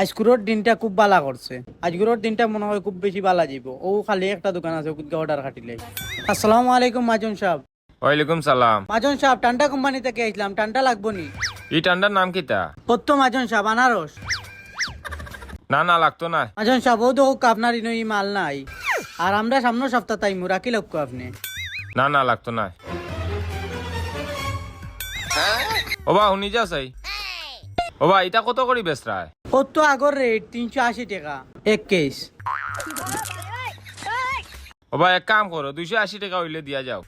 আজকুরোর দিনটা খুব বালা করছে। আজকুরোর দিনটা মনে হয় খুব বেশি বালা যাব ও খালি একটা দোকান আছে ওকে অর্ডার খাটিলে। আসসালামু আলাইকুম মাজন সাহেব। ওয়ালাইকুম সালাম। মাজন সাহেব টান্ডা কোম্পানি থেকে আইছিলাম টান্ডা লাগবো নি? এই ঠান্ডার নাম কিতা কত মাজন সাহেব আনারস। না না লাগতো না। মাজন সাহেব ও তো আপনার ইনো ই মাল নাই। আর আমরা সামনের সপ্তাহ তাইমু রাখি লক্ষ্য আপনি? না না লাগতো না। ওবা শুনি যা চাই। ওবা এটা কত করি বেচরায় কত আগর রেট তিনশো আশি টাকা। এক কেস ওবা এক কাম করো দুইশো আশি টাকা হইলে দিয়া যাও।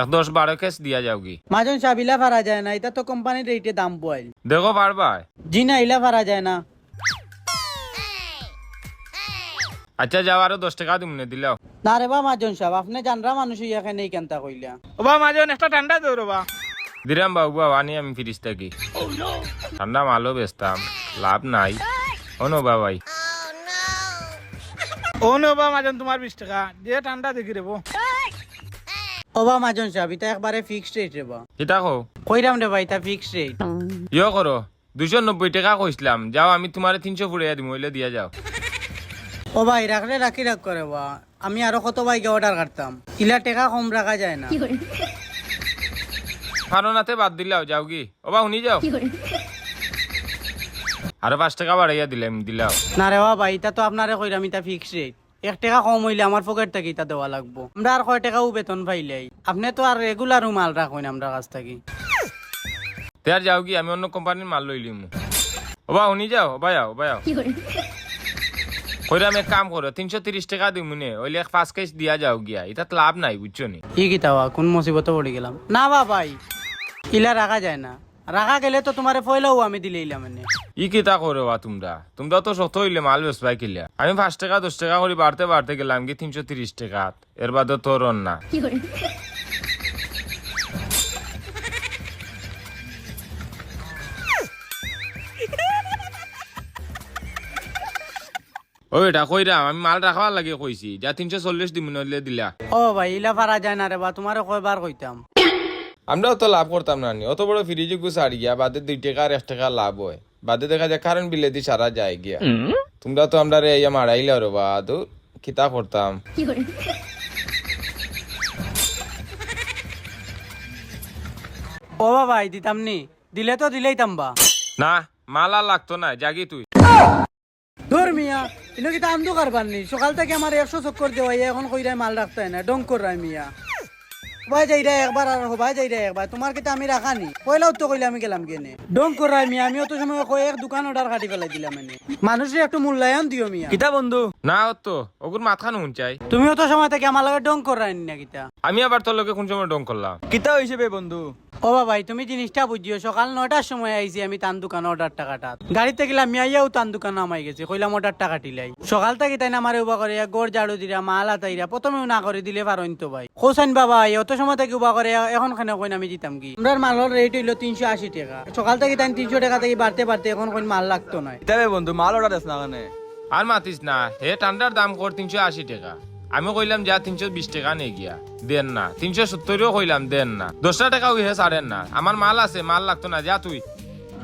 এক দশ বারো কেস দিয়া যাও কি মাজন সাহেব ইলা ফারা যায় না এটা তো কোম্পানির রেটে দাম পয় দেখো পারবা জি না ইলা ফারা যায় না। আচ্ছা যাও আরও দশ টাকা দিমনে দিলাও না রে বা মাজন সাহেব আপনি জানরা মানুষ ইয়াকে নেই কেনতা কইলা? ওবা মাজন একটা ঠান্ডা দৌড় বা দিরাম বাবু বাবু আনি আমি ফিরিস থাকি ঠান্ডা মালও বেচতাম লাভ নাই। অনো বাবাই। ও নো বা মাজন তোমার বিশ টাকা। যে ঠান্ডা দেখি রেবো ওবা মাজন সাহেব এটা একবারে ফিক্সড রেট কো কইরাম রে ভাই তা ফিক্সড রেট ইয়ে করো দুইশো নব্বই টাকা কইছিলাম। যাও আমি তোমার তিনশো ফুড়িয়া দিম দিয়া যাও। ও ভাই রাখলে রাখি রাখ করে বা আমি আরও কত বাইকে অর্ডার করতাম ইলা টাকা কম রাখা যায় না। ফারনাতে বাদ দিলাও যাও কি ওবা শুনি যাও। আরও পাঁচ টাকা বাড়াইয়া দিলাম দিলাও। না রে বা ভাই এটা তো আপনারে কইরাম এটা ফিক্সড রেট এক টাকা কম হইলে আমার পকেট থেকে এটা দেওয়া লাগবো। আমরা আর কয় টাকাও বেতন পাইলাই আপনি তো আর রেগুলার মাল রাখুন আমরা কাছ থেকে। তে আর যাও কি আমি অন্য কোম্পানির মাল লইলিম ওবা শুনি যাও ওবা যাও ওবা যাও কইরাম এক কাম করো তিনশো তিরিশ টাকা দিম নে ওইলে পাঁচ কেস দিয়া যাও গিয়া এটা লাভ নাই বুঝছ নি? ই কি তাওয়া কোন মুসিবতে পড়ে গেলাম? না বা ভাই ইলা রাখা যায় না। রাখা গেলে তো তোমারে ফয়লাও আমি দিলে ইলাম এনে ই কিতা করো বা তোমরা? তোমরা তো শত হইলে মাল বেসবাই কিলিয়া আমি পাঁচ টাকা দশ টাকা করে বাড়তে বাড়তে গেলাম কি তিনশো তিরিশ টাকা। এর বাদে তোর না। ও এটা কইরাম আমি মাল রাখবার লাগে কইছি। যা তিনশো চল্লিশ দিন হইলে দিলা। ও ভাই ইলা পারা যায় না রে বা তোমারে কয়বার কইতাম। আমরাও তো লাভ করতাম না নি। অত বড় ফ্রিজ গুছাড় গিয়া বাদে দুই টাকা আর এক টাকা লাভ হয়। বাদে দেখা যায় কারেন্ট বিলে দিয়ে সারা যায় গিয়া। তোমরা তো আমরা রে ইয়া মারাইলে আর বা তো কিতা করতাম? ও বা ভাই দিতাম নি। দিলে তো দিলেই তাম্বা না মাল আর লাগতো না জাগি তুই। ধর মিয়া ইনো কি আমদো কারবার নি? সকাল থেকে আমার একশো চক্কর দেওয়া এখন কইরাই মাল রাখতে না ডং কর রাই মিয়া। ভাই যাই রে একবার আর ভাই যাই রে একবার। তোমার কিতা আমি রাখানি পয়লাও তো কইলে আমি গেলাম কেনে? ডং করাই মি মিয়া আমি অত সময় কই এক দোকান অর্ডার কাটি ফেলাই দিলাম এনে। মানুষের একটু মূল্যায়ন দিও মিয়া। কিতা বন্ধু? না ও তো ওগুর মাথা নুন চাই। তুমি অত সময় থেকে আমার লগে ডং করাই রাই না কিতা। আমি আবার তোর লগে কোন সময় ডং করলাম। কিতা হইছে বে বন্ধু? ও ভাই তুমি জিনিসটা বুঝিও সকাল নয়টার সময় আইছি আমি তান দোকান অর্ডার টাকাটা। গাড়িতে গেলাম আমি আইয়াও তান দোকান নামাই গেছে কইলাম অর্ডার টাকা টিলাই। সকাল থেকে তাই না আমার উবা করে গড় ঝাড়ু দিরা মাল আতাইরা প্রথমেও না করে দিলে পারেন তো ভাই। হোসেন বাবা এই অত সময় থেকে উবা করে এখন খানে কইন আমি দিতাম কি? আমরা মালের রেট হইল তিনশো আশি টাকা। সকাল থেকে তাই তিনশো টাকা থেকে বাড়তে বাড়তে এখন কোন মাল লাগতো না বন্ধু মাল অর্ডার না আর মাতিস না হে ঠান্ডার দাম কর তিনশো আশি টাকা। আমি কইলাম যা তিনশো বিশ টাকা নে গিয়া দেন না। তিনশো সত্তরও কইলাম দেন না। দশটা টাকা উহে ছাড়েন না। আমার মাল আছে মাল লাগতো না যা তুই।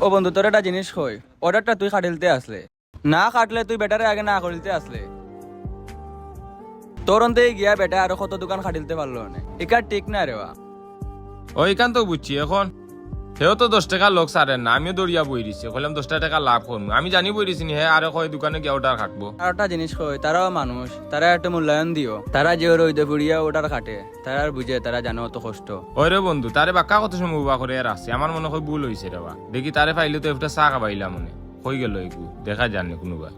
ও বন্ধু তোর একটা জিনিস কই? অর্ডারটা তুই কাটিলতে আসলে। না কাটলে তুই বেটারে আগে না করিলতে আসলে। তোর অন্তে গিয়া বেটা আরও কত দোকান খাটিলতে পারল না। একার ঠিক না রে ওইখান তো বুঝছি এখন সেও তো দশ টাকা লোক ছাড়েন না আমিও দরিয়া বই দিছি। কইলাম দশটা টাকা লাভ করব আমি জানি বই দিছি হে আরও কয় দোকানে গিয়ে ওটা খাটবো। আর একটা জিনিস কই তারাও মানুষ তারা একটা মূল্যায়ন দিও তারা যে রইদে ফুড়িয়া ওটার খাটে। তারা আর বুঝে তারা জানে অত কষ্ট। ওই রে বন্ধু তারে বাক্কা কত সময় উবা করে আর আসছে আমার মনে হয় ভুল হয়েছে রে বা দেখি তারে পাইলে তো একটা চা খাবাইলাম মনে। হয়ে গেল এগু দেখা জানি কোনোবা।